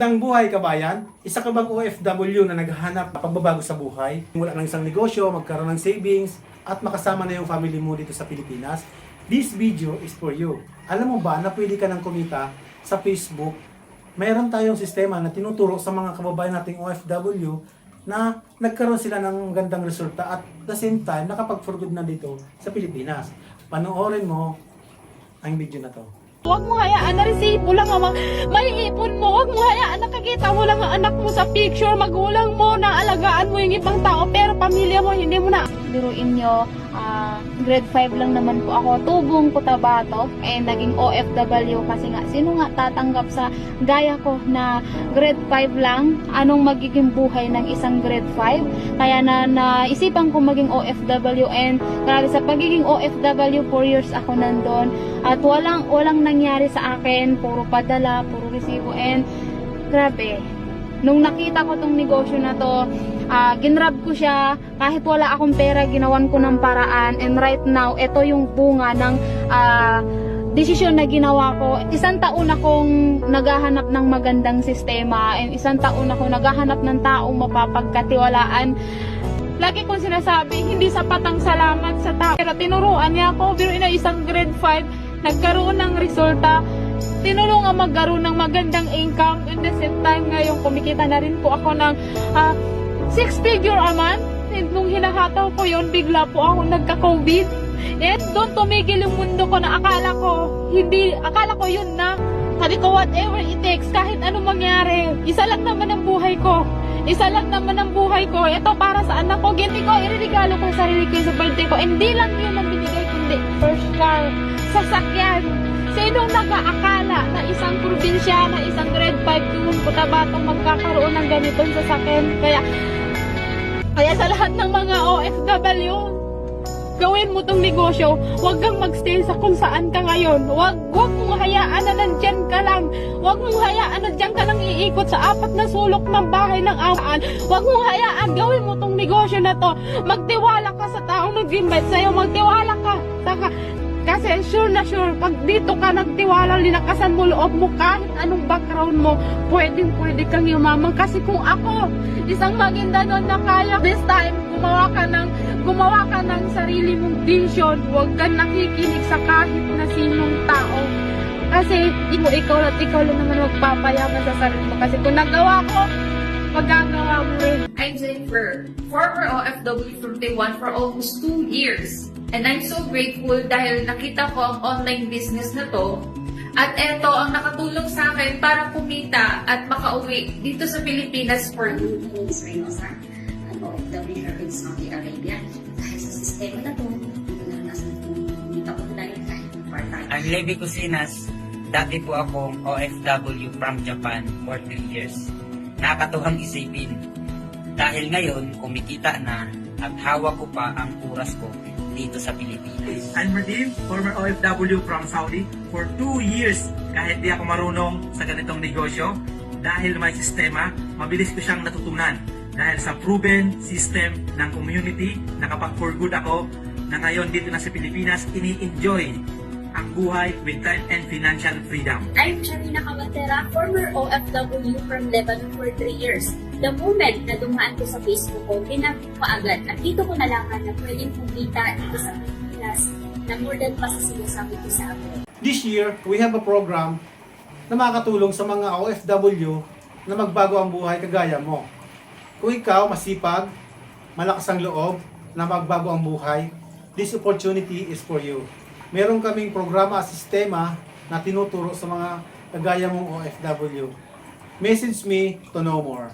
Ang buhay kabayan, isa ka bang OFW na naghahanap ng pagbabago sa buhay? Mula ng isang negosyo, magkaroon ng savings, at makasama na yung family mo dito sa Pilipinas? This video is for you. Alam mo ba na pwede ka nang kumita sa Facebook? Mayroon tayong sistema na tinuturo sa mga kababayan nating OFW na nagkaroon sila ng gandang resulta at the same time nakapag-for-good na dito sa Pilipinas. Panoorin mo ang video na to. Huwag mo hayaan na resibo lang ang may ipon mo. Huwag mo hayaan nakakita mo lang ang anak mo sa picture, magulang mo, na alagaan mo yung ibang tao, pero pamilya mo, hindi mo na. Biruin nyo, ah, grade 5 lang naman po ako, tubong Cotabato, eh naging OFW kasi nga, sino nga tatanggap sa gaya ko na grade 5 lang, anong magiging buhay ng isang grade 5? Kaya na naisipan ko maging OFW and grabe sa pagiging OFW, 4 years ako nandun, at walang walang nangyari sa akin, puro padala, puro resibo and grabe. Nung nakita ko tong negosyo na to, ah ginrab ko siya, kahit wala akong pera, ginawan ko ng paraan and right now, ito yung bunga ng ah, desisyon na ginawa ko. Isang taon akong naghahanap ng magandang sistema and isang taon ako naghahanap ng taong mapapagkatiwalaan Lagi kong sinasabi, hindi sapat ang salamat sa tao. Pero tinuruan niya ako, pero na isang grade 5, nagkaroon ng resulta. Tinulungan magkaroon ng magandang income. In the same time, ngayon kumikita na rin po ako ng ah, six figure a month. And nung hinahataw ko yon bigla po ako nagka-COVID. And doon tumigil yung mundo ko na akala ko, hindi, akala ko yun na. Sabi ko, whatever it takes, kahit anong mangyari, isa lang naman ang buhay ko. Isa lang naman ang buhay ko. Ito para sa anak ko. Ginti ko, iririgalo ko sa sarili ko sa birthday ko. Hindi lang yun ang binigay sasakyan. Sinong nag-aakala na isang probinsya, na isang grade 5 tulong Cotabato magkakaroon ng ganitong sasakyan? Kaya, kaya sa lahat ng mga OFW, gawin mo tong negosyo, huwag kang magstay sa kung saan ka ngayon. Huwag, huwag mong hayaan na nandyan ka lang. Huwag mong hayaan na dyan ka lang iikot sa apat na sulok ng bahay ng amaan. Huwag mong hayaan, gawin mo tong negosyo na to. Magtiwala ka sa taong nag-invite sa'yo. Magtiwala ka. Saka, kasi sure na sure, pag dito ka nagtiwala, linakasan mo loob mo, kahit anong background mo, pwedeng pwede kang yumaman. Kasi kung ako, isang Maguindanon na kaya, this time, gumawa ka ng, gumawa ka ng sarili mong vision, huwag kang nakikinig sa kahit na sinong tao. Kasi, ikaw, ikaw ikaw lang naman magpapayaman sa sarili mo. Kasi kung nagawa ko, magagawa mo rin. I'm Jennifer, former OFW from Taiwan for almost two years. And I'm so grateful dahil nakita ko ang online business na to. At eto ang nakatulong sa akin para kumita at makauwi dito sa Pilipinas for good. My name is Reynosa, an OFW here in Saudi Arabia. Dahil sa sistema na to, naranasan ko dahil kahit part-time. I'm Levi Cusinas. Dati po akong OFW from Japan for 3 years. Nakakatuwang isipin. Dahil ngayon, kumikita na at hawak ko pa ang oras ko dito sa Pilipinas. I'm Radim, former OFW from Saudi for 2 years. Kahit di ako marunong sa ganitong negosyo, dahil may sistema, mabilis ko siyang natutunan. Dahil sa proven system ng community, na kapag for good ako, na ngayon dito na sa Pilipinas, ini-enjoy ang buhay with time and financial freedom. I'm Charina Camatera, former OFW from Lebanon for 3 years. The moment na dumaan ko sa Facebook ko, ginamit ko agad at dito ko nalaman na pwedeng kumita dito sa Pilipinas na more than pa sa sinasabi ko sa akin. This year, we have a program na makakatulong sa mga OFW na magbago ang buhay kagaya mo. Kung ikaw masipag, malakas ang loob, na magbago ang buhay, this opportunity is for you. Meron kaming programa at sistema na tinuturo sa mga kagaya mong OFW. Message me to know more.